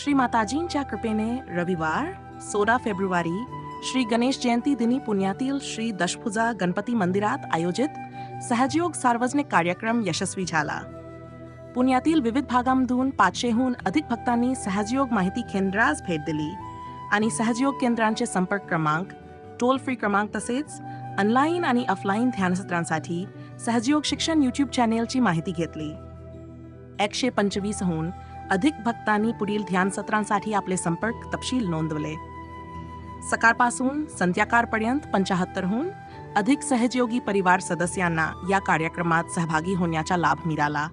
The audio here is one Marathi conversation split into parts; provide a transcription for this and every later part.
श्री माताजींच्या कृपेने रविवार सोळा फेब्रुवारी श्री गणेश जयंती दिनी पुण्यातील श्री दशभुजा गणपती मंदिरात आयोजित सहजयोग सार्वजनिक कार्यक्रम यशस्वी झाला. पुण्यातील विविध भागांमधून पाचशेहून अधिक भक्तांनी सहजयोग माहिती केंद्रास भेट दिली आणि सहजयोग केंद्रांचे संपर्क क्रमांक टोल फ्री क्रमांक तसेच ऑनलाईन आणि ऑफलाईन ध्यानसत्रांसाठी सहजयोग शिक्षण यूट्यूब चॅनेलची माहिती घेतली. एकशे पंचवीसहून अधिक भक्तांनी पुढील ध्यानसत्रांसाठी आपले संपर्क तपशील नोंदवले. सकाळपासून संध्याकाळपर्यंत पंचाहत्तरहून अधिक सहयोगी परिवार सदस्यांना या कार्यक्रमात सहभागी होण्याचा लाभ मिळाला.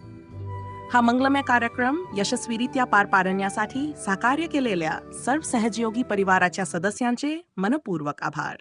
हा मंगलमय कार्यक्रम यशस्वीरित्या पार पाडण्यासाठी सहकार्य केलेल्या सर्व सहयोगी परिवाराच्या सदस्यांचे मनपूर्वक आभार.